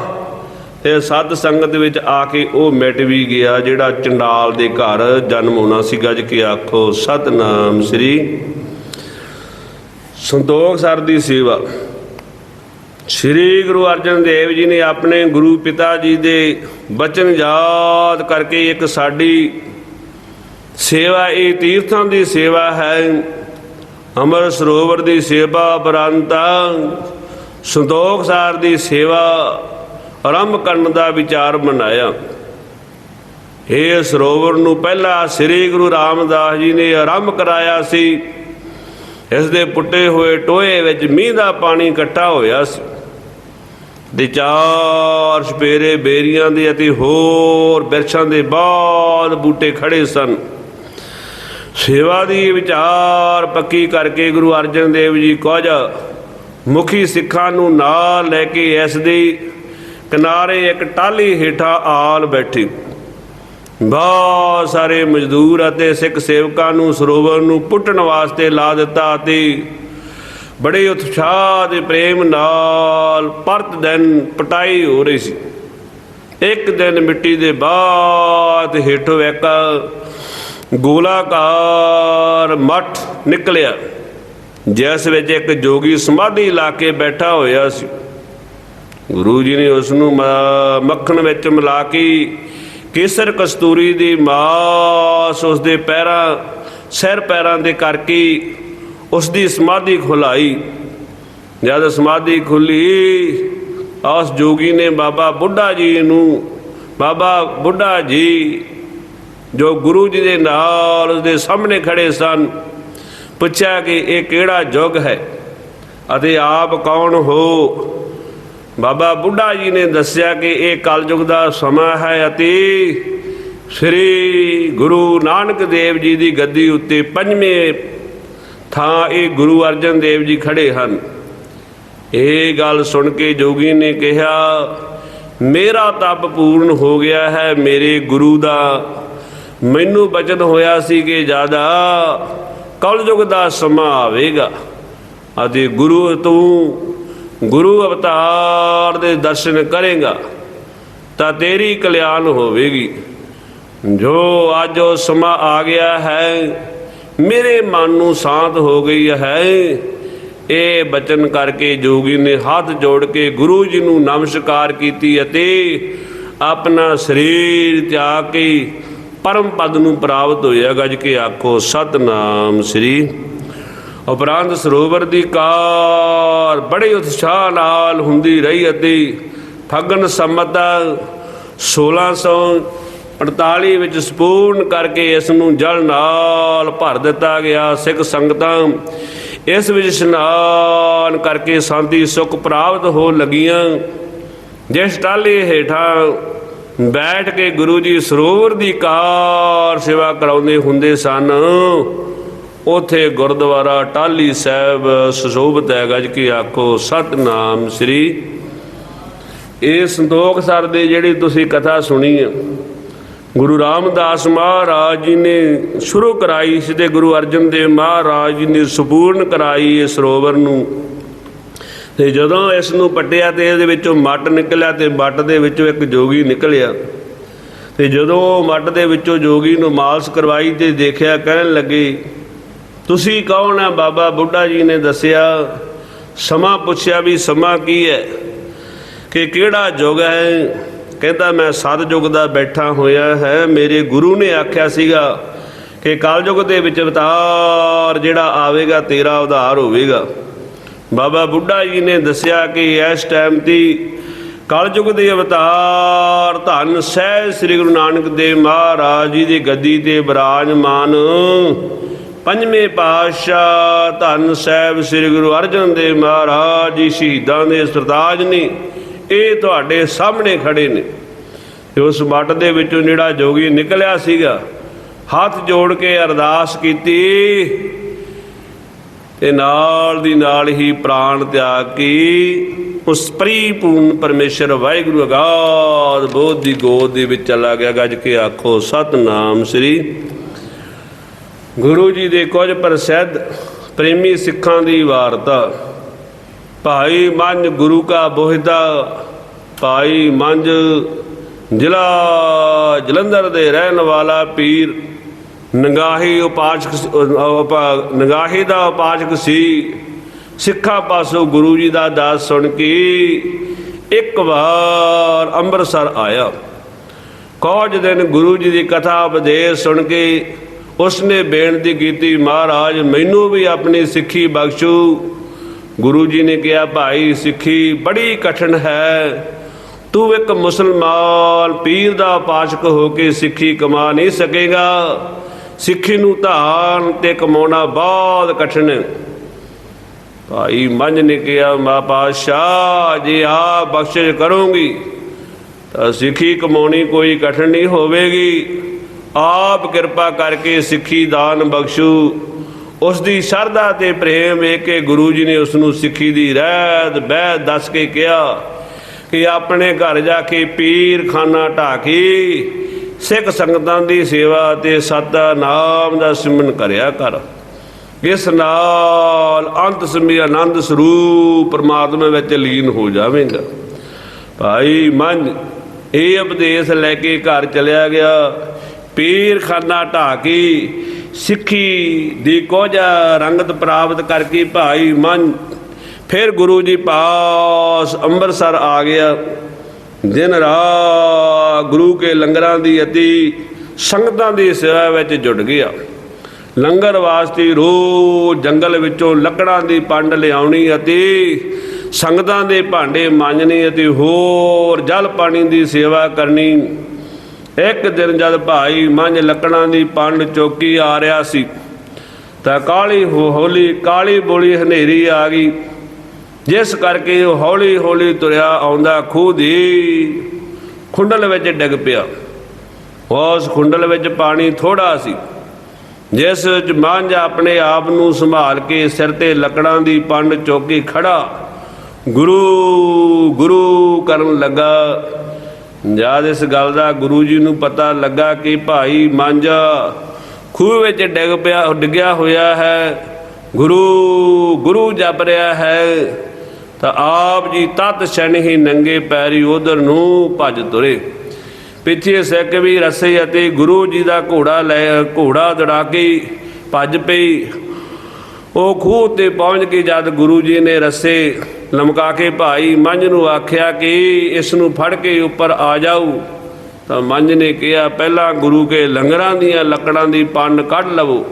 ਤੇ ਸਤ ਸੰਗਤ ਵਿੱਚ ਆ ਕੇ ਉਹ ਮਿਟ ਵੀ ਗਿਆ, ਜਿਹੜਾ ਚੰਡਾਲ ਦੇ ਘਰ ਜਨਮ ਹੋਣਾ ਸੀ। ਗੱਜ ਕੇ ਆਖੋ, ਸਤਨਾਮ ਸ੍ਰੀ ਸੰਤੋਖ ਸਰ ਦੀ ਸੇਵਾ। ਸ੍ਰੀ ਗੁਰੂ ਅਰਜਨ ਦੇਵ ਜੀ ਨੇ ਆਪਣੇ ਗੁਰੂ ਪਿਤਾ ਜੀ ਦੇ ਬਚਨ ਯਾਦ ਕਰਕੇ ਇੱਕ ਸਾਡੀ ਸੇਵਾ, ਇਹ ਤੀਰਥਾਂ ਦੀ ਸੇਵਾ ਹੈ। ਅਮਰ ਸਰੋਵਰ ਦੀ ਸੇਵਾ ਬਰੰਤਾ, ਸੰਤੋਖ ਸਾਰ ਦੀ ਸੇਵਾ, ਆਰੰਭ ਕਰਨ ਦਾ ਵਿਚਾਰ ਬਣਾਇਆ। ਇਹ ਸਰੋਵਰ ਨੂੰ ਪਹਿਲਾਂ ਸ੍ਰੀ ਗੁਰੂ ਰਾਮਦਾਸ ਜੀ ਨੇ ਆਰੰਭ ਕਰਾਇਆ ਸੀ। ਇਸ ਦੇ ਪੁੱਟੇ ਹੋਏ ਟੋਏ ਵਿੱਚ ਮੀਂਹ ਦਾ ਪਾਣੀ ਇਕੱਠਾ ਹੋਇਆ ਸੀ। ਦੇ ਚਾਰ ਸਪੇਰੇ ਬੇਰੀਆਂ ਦੇ ਅਤੇ ਹੋਰ ਬਿਰਛਾਂ ਦੇ ਬਾਅਦ ਬੂਟੇ ਖੜੇ ਸਨ। ਸੇਵਾ ਦੀ ਵਿਚਾਰ ਪੱਕੀ ਕਰਕੇ ਗੁਰੂ ਅਰਜਨ ਦੇਵ ਜੀ ਕੁਝ ਮੁਖੀ ਸਿੱਖਾਂ ਨੂੰ ਨਾਲ ਲੈ ਕੇ ਇਸ ਦੇ ਕਿਨਾਰੇ ਇੱਕ ਟਾਲੀ ਹੇਠਾਂ ਆਲ ਬੈਠੀ। ਬਹੁਤ ਸਾਰੇ ਮਜ਼ਦੂਰ ਅਤੇ ਸਿੱਖ ਸੇਵਕਾਂ ਨੂੰ ਸਰੋਵਰ ਨੂੰ ਪੁੱਟਣ ਵਾਸਤੇ ਲਾ ਦਿੱਤਾ ਅਤੇ ਬੜੇ ਉਤਸ਼ਾਹ ਤੇ ਪ੍ਰੇਮ ਨਾਲ ਪਰਤ ਦਿਨ ਪਟਾਈ ਹੋ ਰਹੀ ਸੀ। ਇੱਕ ਦਿਨ ਮਿੱਟੀ ਦੇ ਬਾਅਦ ਹੇਠੋਂ ਇੱਕ ਗੋਲਾਕਾਰ ਮੱਠ ਨਿਕਲਿਆ। ਜਿਸ ਵਿੱਚ ਇੱਕ ਜੋਗੀ ਸਮਾਧੀ ਲਾ ਕੇ ਬੈਠਾ ਹੋਇਆ ਸੀ। ਗੁਰੂ ਜੀ ਨੇ ਉਸ ਨੂੰ ਮ- ਮੱਖਣ ਵਿੱਚ ਮਿਲਾ ਕੇ ਕੇਸਰ ਕਸਤੂਰੀ ਦੀ ਮਾਸ ਉਸ ਦੇ ਪੈਰਾਂ, ਸਿਰ ਪੈਰਾਂ ਦੇ ਕਰਕੇ ਉਸ ਦੀ ਸਮਾਧੀ ਖੁਲਾਈ। ਜਦ ਸਮਾਧੀ ਖੁੱਲੀ ਉਸ ਜੋਗੀ ਨੇ ਬਾਬਾ ਬੁੱਢਾ ਜੀ ਨੂੰ, ਬਾਬਾ ਬੁੱਢਾ ਜੀ ਜੋ ਗੁਰੂ ਜੀ ਦੇ ਨਾਲ ਉਸ ਦੇ ਸਾਹਮਣੇ ਖੜੇ ਸਨ, ਪੁੱਛਿਆ ਕਿ ਇਹ ਕਿਹੜਾ ਯੁੱਗ ਹੈ? ਅਤੇ ਆਪ ਕੌਣ ਹੋ? ਬਾਬਾ ਬੁੱਢਾ ਜੀ ਨੇ ਦੱਸਿਆ ਕਿ ਇਹ ਕਲਯੁਗ ਦਾ ਸਮਾਂ ਹੈ ਅਤੇ ਸ੍ਰੀ ਗੁਰੂ ਨਾਨਕ ਦੇਵ ਜੀ ਦੀ ਗੱਦੀ ਉੱਤੇ ਪੰਜਵੇਂ ਥਾਂ ਇਹ ਗੁਰੂ ਅਰਜਨ ਦੇਵ ਜੀ ਖੜੇ ਹਨ। ਇਹ ਗੱਲ ਸੁਣ ਕੇ ਜੋਗੀ ਨੇ ਕਿਹਾ, ਮੇਰਾ ਤਪ ਪੂਰਨ ਹੋ ਗਿਆ ਹੈ, ਮੇਰੇ ਗੁਰੂ ਦਾ ਮੈਨੂੰ ਬਚਨ ਹੋਇਆ ਸੀ ਕਿ ਜ਼ਿਆਦਾ ਕਲਯੁਗ ਦਾ ਸਮਾਂ ਆਵੇਗਾ। ਅਤੇ ਗੁਰੂ ਤੂੰ ਗੁਰੂ ਅਵਤਾਰ ਦੇ ਦਰਸ਼ਨ ਕਰੇਗਾ ਤਾਂ ਤੇਰੀ ਕਲਿਆਣ ਹੋਵੇਗੀ। ਜੋ ਅੱਜ ਉਹ ਸਮਾਂ ਆ ਗਿਆ ਹੈ, ਮੇਰੇ ਮਨ ਨੂੰ ਸ਼ਾਂਤ ਹੋ ਗਈ ਹੈ। ਇਹ ਬਚਨ ਕਰਕੇ ਜੋਗੀ ਨੇ ਹੱਥ ਜੋੜ ਕੇ ਗੁਰੂ ਜੀ ਨੂੰ ਨਮਸਕਾਰ ਕੀਤੀ ਅਤੇ ਆਪਣਾ ਸਰੀਰ ਤਿਆਗ ਕੇ ਪਰਮ ਪਦ ਨੂੰ ਪ੍ਰਾਪਤ ਹੋਇਆ, ਗੱਜ ਕੇ ਆਖੋ, ਸਤਨਾਮ ਸ੍ਰੀ ਉਪਰੰਤ ਸਰੋਵਰ ਦੀ ਕਾਰ। ਬੜੇ ਉਤਸ਼ਾਹ ਨਾਲ ਹੁੰਦੀ ਰਹੀ ਅਤੇ ਫਗਨ ਸੰਮਤ 1648 ਵਿੱਚ ਸਪੂਰਨ ਕਰਕੇ ਇਸ ਨੂੰ ਜਲ ਨਾਲ ਭਰ ਦਿੱਤਾ ਗਿਆ। ਸਿੱਖ ਸੰਗਤਾਂ ਇਸ ਵਿੱਚ ਇਸ਼ਨਾਨ ਕਰਕੇ ਸ਼ਾਂਤੀ, ਸੁਖ ਪ੍ਰਾਪਤ ਹੋ ਲੱਗੀਆਂ। ਜਿਸ ਟਾਲੇ ਹੇਠਾਂ ਬੈਠ ਕੇ ਗੁਰੂ ਜੀ ਸਰੋਵਰ ਦੀ ਕਾਰ ਸੇਵਾ ਕਰਾਉਂਦੇ ਹੁੰਦੇ ਸਨ। ਉਥੇ ਗੁਰਦੁਆਰਾ ਟਾਲੀ ਸਾਹਿਬ ਸੁਸ਼ੋਭਿਤ ਹੈ। ਗੱਜ ਕੇ ਆਖੋ, ਸਤਨਾਮ ਸ੍ਰੀ ਇਹ ਸੰਤੋਖ ਸਰ ਦੇ ਜਿਹੜੀ ਤੁਸੀਂ ਕਥਾ ਸੁਣੀ ਹੈ ਗੁਰੂ ਰਾਮਦਾਸ ਮਹਾਰਾਜ ਜੀ ਨੇ ਸ਼ੁਰੂ ਕਰਾਈ ਇਸ ਦੇ ਗੁਰੂ ਅਰਜਨ ਦੇਵ ਮਹਾਰਾਜ ਜੀ ਨੇ ਸੰਪੂਰਨ ਕਰਾਈ ਇਹ ਸਰੋਵਰ ਨੂੰ। ਤੇ ਜਦੋਂ ਇਸ ਨੂੰ ਪੱਟਿਆ ਤੇ ਇਹਦੇ ਵਿੱਚੋਂ ਮੱਟ ਨਿਕਲਿਆ ਤੇ ਮੱਟ ਦੇ ਵਿੱਚੋਂ ਇੱਕ ਜੋਗੀ ਨਿਕਲਿਆ। ਤੇ ਜਦੋਂ ਮੱਟ ਦੇ ਵਿੱਚੋਂ ਜੋਗੀ ਨੂੰ ਮਾਲਸ਼ ਕਰਵਾਈ ਤੇ ਦੇਖਿਆ, ਕਹਿਣ ਲੱਗੇ, ਤੁਸੀਂ ਕੌਣ ਆ? ਬਾਬਾ ਬੁੱਢਾ ਜੀ ਨੇ ਦੱਸਿਆ, ਸਮਾਂ ਪੁੱਛਿਆ ਵੀ ਸਮਾਂ ਕੀ ਹੈ? ਕਿ ਕਿਹੜਾ ਯੁੱਗ ਹੈ? ਕਹਿੰਦਾ, ਮੈਂ ਸਤ ਯੁੱਗ ਦਾ ਬੈਠਾ ਹੋਇਆ ਹੈ। ਮੇਰੇ ਗੁਰੂ ਨੇ ਆਖਿਆ ਸੀਗਾ ਕਿ ਕਲਯੁਗ ਦੇ ਵਿੱਚ ਅਵਤਾਰ ਜਿਹੜਾ ਆਵੇਗਾ, ਤੇਰਾ ਉਧਾਰ ਹੋਵੇਗਾ। ਬਾਬਾ ਬੁੱਢਾ ਜੀ ਨੇ ਦੱਸਿਆ ਕਿ ਇਸ ਟਾਈਮ ਦੀ ਕਲਯੁਗ ਦੇ ਅਵਤਾਰ ਧੰਨ ਸਹਿ ਸ੍ਰੀ ਗੁਰੂ ਨਾਨਕ ਦੇਵ ਮਹਾਰਾਜ ਜੀ ਦੀ ਗੱਦੀ ਤੇ ਬਿਰਾਜਮਾਨ ਪੰਜਵੇਂ ਪਾਤਸ਼ਾਹ ਧੰਨ ਸਾਹਿਬ ਸ੍ਰੀ ਗੁਰੂ ਅਰਜਨ ਦੇਵ ਮਹਾਰਾਜ ਜੀ ਸ਼ਹੀਦਾਂ ਦੇ ਸਰਤਾਜ ਨੇ, ਇਹ ਤੁਹਾਡੇ ਸਾਹਮਣੇ ਖੜੇ ਨੇ। ਤੇ ਉਸ ਮੱਟ ਦੇ ਵਿੱਚੋਂ ਜਿਹੜਾ ਜੋਗੀ ਨਿਕਲਿਆ ਸੀਗਾ, ਹੱਥ ਜੋੜ ਕੇ ਅਰਦਾਸ ਕੀਤੀ ਤੇ ਨਾਲ ਦੀ ਨਾਲ ਹੀ ਪ੍ਰਾਣ ਤਿਆਗ ਕੇ, ਉਸ ਪਰਿਪੂਰਨ ਪਰਮੇਸ਼ਰ ਵਾਹਿਗੁਰੂ ਅਗਾਧ ਬੋਧ ਦੀ ਗੋਦ ਦੇ ਵਿੱਚ ਚਲਾ ਗਿਆ, ਗੱਜ ਕੇ ਆਖੋ, ਸਤਨਾਮ ਸ੍ਰੀ ਗੁਰੂ ਜੀ ਦੇ ਕੁਝ ਪ੍ਰਸਿੱਧ ਪ੍ਰੇਮੀ ਸਿੱਖਾਂ ਦੀ ਵਾਰਤਾ। ਭਾਈ ਮੰਝ ਗੁਰੂ ਕਾ ਬੋਹਿਦਾ ਭਾਈ ਮੰਝ ਜ਼ਿਲ੍ਹਾ ਜਲੰਧਰ ਦੇ ਰਹਿਣ ਵਾਲਾ ਪੀਰ ਨਗਾਹੀ ਉਪਾਸਕ ਸ- ਉਪਾ- ਨਗਾਹੀ ਦਾ ਉਪਾਸਕ ਸੀ। ਸਿੱਖਾਂ ਪਾਸੋਂ ਗੁਰੂ ਜੀ ਦਾ ਦਾਸ ਸੁਣ ਕੇ ਇੱਕ ਵਾਰ ਅੰਮ੍ਰਿਤਸਰ ਆਇਆ। ਕੁਝ ਦਿਨ ਗੁਰੂ ਜੀ ਦੀ ਕਥਾ ਉਪਦੇਸ਼ ਸੁਣ ਕੇ ਉਸਨੇ ਬੇਨਤੀ ਕੀਤੀ, ਮਹਾਰਾਜ, ਮੈਨੂੰ ਵੀ ਆਪਣੀ ਸਿੱਖੀ ਬਖਸ਼ੋ। ਗੁਰੂ ਜੀ ਨੇ ਕਿਹਾ, ਭਾਈ, ਸਿੱਖੀ ਬੜੀ ਕਠਿਨ ਹੈ। ਤੂੰ ਇੱਕ ਮੁਸਲਮਾਨ ਪੀਰ ਦਾ ਪਾਸ਼ਕ ਹੋ ਕੇ ਸਿੱਖੀ ਕਮਾ ਨਹੀਂ ਸਕੇਗਾ। ਸਿੱਖੀ ਨੂੰ ਧਾਰਨ ਤੇ ਕਮਾਉਣਾ ਬਹੁਤ ਕਠਿਨ। ਹੈ ਭਾਈ ਮੰਝ ਨੇ ਕਿਹਾ, ਮਾ ਪਾਸ਼ਾ ਜੇ ਆ ਬਖਸ਼ਿਸ਼ ਕਰੋਗੀ, ਤਾਂ ਸਿੱਖੀ ਕਮਾਉਣੀ ਕੋਈ ਕਠਿਨ ਨਹੀਂ ਹੋਵੇਗੀ। ਆਪ ਕਿਰਪਾ ਕਰਕੇ ਸਿੱਖੀ ਦਾਨ ਬਖਸ਼ੂ। ਉਸ ਦੀ ਸ਼ਰਧਾ ਤੇ ਪ੍ਰੇਮ ਵੇਖ ਕੇ ਗੁਰੂ ਜੀ ਨੇ ਉਸ ਨੂੰ ਸਿੱਖੀ ਦੀ ਰਹਿਤ ਬਹਿ ਦੱਸ ਕੇ ਕਿਹਾ ਕਿ ਆਪਣੇ ਘਰ ਜਾ ਕੇ ਪੀਰ ਖਾਨਾ ਢਾਕੀ ਸਿੱਖ ਸੰਗਤਾਂ ਦੀ ਸੇਵਾ ਤੇ ਸਤ ਨਾਮ ਦਾ ਸਿਮਰਨ ਕਰਿਆ ਕਰ। ਇਸ ਨਾਲ ਅੰਤ ਸਮੇਂ ਆਨੰਦ ਸਰੂਪ ਪਰਮਾਤਮਾ ਵਿੱਚ ਲੀਨ ਹੋ ਜਾਵੇਂਗਾ। ਭਾਈ ਮਨ ਇਹ ਉਪਦੇਸ਼ ਲੈ ਕੇ ਘਰ ਚਲਿਆ ਗਿਆ। ਪੀਰ ਖਾਨਾ ਢਾਕੀ, ਸਿੱਖੀ ਦੀ ਕੋਝਾ ਰੰਗਤ ਪ੍ਰਾਪਤ ਕਰਕੇ ਭਾਈ ਮਨ ਫਿਰ ਗੁਰੂ ਜੀ ਪਾਸ ਅੰਮ੍ਰਿਤਸਰ ਆ ਗਿਆ। ਦਿਨ ਰਾਤ ਗੁਰੂ ਕੇ ਲੰਗਰਾਂ ਦੀ ਅਤੀ ਸੰਗਤਾਂ ਦੀ ਸੇਵਾ ਵਿੱਚ ਜੁੜ ਗਿਆ। ਲੰਗਰ ਵਾਸਤੇ ਰੋਜ਼ ਜੰਗਲ ਵਿੱਚੋਂ ਲੱਕੜਾਂ ਦੀ ਪੰਡ ਲਿਆਉਣੀ ਅਤੇ ਸੰਗਤਾਂ ਦੇ ਭਾਂਡੇ ਮਾਂਜਣੇ ਅਤੇ ਹੋਰ ਜਲ ਪਾਣੀ ਦੀ ਸੇਵਾ ਕਰਨੀ। ਇੱਕ ਦਿਨ ਜਦ ਭਾਈ ਮੰਝ ਲੱਕੜਾਂ ਦੀ ਪੰਡ ਚੌਕੀ ਆ ਰਿਹਾ ਸੀ, ਤਾਂ ਕਾਲੀ ਹੋ- ਹੌਲੀ ਕਾਲੀ ਬੋਲੀ ਹਨੇਰੀ ਆ ਗਈ। ਜਿਸ ਕਰਕੇ ਉਹ ਹੌਲੀ ਹੌਲੀ ਤੁਰਿਆ ਆਉਂਦਾ ਖੂਹ ਦੀ ਖੁੰਡਲ ਵਿੱਚ ਡਿੱਗ ਪਿਆ। ਉਸ ਖੁੰਡਲ ਵਿੱਚ ਪਾਣੀ ਥੋੜਾ ਸੀ, ਜਿਸ ਵਿੱਚ ਮਾਂਝ ਆਪਣੇ ਆਪ ਨੂੰ ਸੰਭਾਲ ਕੇ ਸਿਰ ਤੇ ਲੱਕੜਾਂ ਦੀ ਪੰਡ ਚੌਕੀ ਖੜਾ ਗੁਰੂ ਗੁਰੂ ਕਰਨ ਲੱਗਾ। ਜਦ ਇਸ ਗੱਲ ਦਾ ਗੁਰੂ ਜੀ ਨੂੰ ਪਤਾ ਲੱਗਾ ਕਿ ਭਾਈ ਮਾਂਝਾ ਖੂਹ ਵਿੱਚ ਡਿੱਗ ਪਿਆ, ਡਿੱਗਿਆ ਹੋਇਆ ਹੈ, ਗੁਰੂ ਗੁਰੂ ਜਪ ਰਿਹਾ ਹੈ ਤਾਂ ਆਪ ਜੀ ਤਤ ਛਣ ਹੀ ਨੰਗੇ ਪੈਰੀ ਉਧਰ ਨੂੰ ਭੱਜ ਤੁਰੇ। ਪਿੱਛੇ ਸਿੱਖ ਵੀ ਰਸੇ ਅਤੇ ਗੁਰੂ ਜੀ ਦਾ ਘੋੜਾ ਲੈ, ਘੋੜਾ ਦੜਾ ਕੇ ਭੱਜ ਪਈ। ਉਹ ਖੂਹ ਤੇ ਪਹੁੰਚ ਕੇ ਜਦ ਗੁਰੂ ਜੀ ਨੇ ਰਸੇ ਲਮਕਾ ਕੇ ਭਾਈ, ਮੰਝ ਨੂੰ ਆਖਿਆ ਕਿ ਇਸ ਨੂੰ ਫੜ ਕੇ ਉੱਪਰ ਆ ਜਾਓ ਤਾਂ ਮੰਝ ਨੇ ਕਿਹਾ, ਪਹਿਲਾਂ ਗੁਰੂ ਕੇ ਲੰਗਰਾਂ ਦੀਆਂ ਲੱਕੜਾਂ ਦੀ ਪੰਨ ਕੱਢ ਲਵੋ।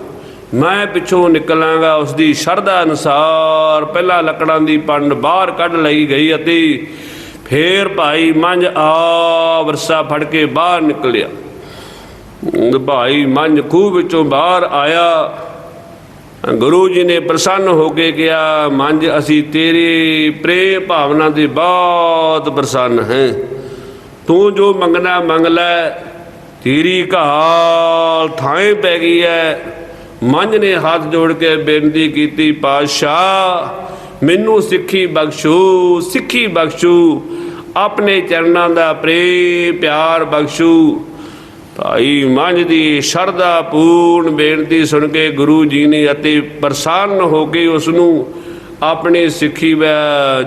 ਮੈਂ ਪਿੱਛੋਂ ਨਿਕਲਾਂਗਾ ਉਸ ਦੀ ਸ਼ਰਧਾ ਅਨੁਸਾਰ ਪਹਿਲਾਂ ਲੱਕੜਾਂ ਦੀ ਪੰਡ ਬਾਹਰ ਕੱਢ ਲਈ ਗਈ ਅਤੇ ਫੇਰ ਭਾਈ ਮੰਝ ਆ ਵਰਸਾ ਫੜ ਕੇ ਬਾਹਰ ਨਿਕਲਿਆ। ਭਾਈ ਮੰਝ ਖੂਹ ਵਿੱਚੋਂ ਬਾਹਰ ਆਇਆ। ਗੁਰੂ ਜੀ ਨੇ ਪ੍ਰਸੰਨ ਹੋ ਕੇ ਕਿਹਾ, ਮੰਝ, ਅਸੀਂ ਤੇਰੇ ਪ੍ਰੇਮ ਭਾਵਨਾ ਦੇ ਬਹੁਤ ਪ੍ਰਸੰਨ ਹੈ। ਤੂੰ ਜੋ ਮੰਗਣਾ ਮੰਗ ਲੈ, ਤੇਰੀ ਘਾਲ ਥਾਂ ਪੈ ਗਈ ਹੈ। ਮੰਝ ਨੇ ਹੱਥ ਜੋੜ ਕੇ ਬੇਨਤੀ ਕੀਤੀ, ਪਾਤਸ਼ਾਹ, ਮੈਨੂੰ ਸਿੱਖੀ ਬਖਸ਼ੂ ਸਿੱਖੀ ਬਖਸ਼ੂ, ਆਪਣੇ ਚਰਨਾਂ ਦਾ ਪ੍ਰੇਮ ਪਿਆਰ ਬਖਸ਼ੂ। ਭਾਈ ਮੰਝ ਦੀ ਸ਼ਰਧਾ ਪੂਰਨ ਬੇਨਤੀ ਸੁਣ ਕੇ ਗੁਰੂ ਜੀ ਨੇ ਅਤੇ ਪ੍ਰਸੰਨ ਹੋ ਕੇ ਉਸ ਨੂੰ ਆਪਣੀ ਸਿੱਖੀ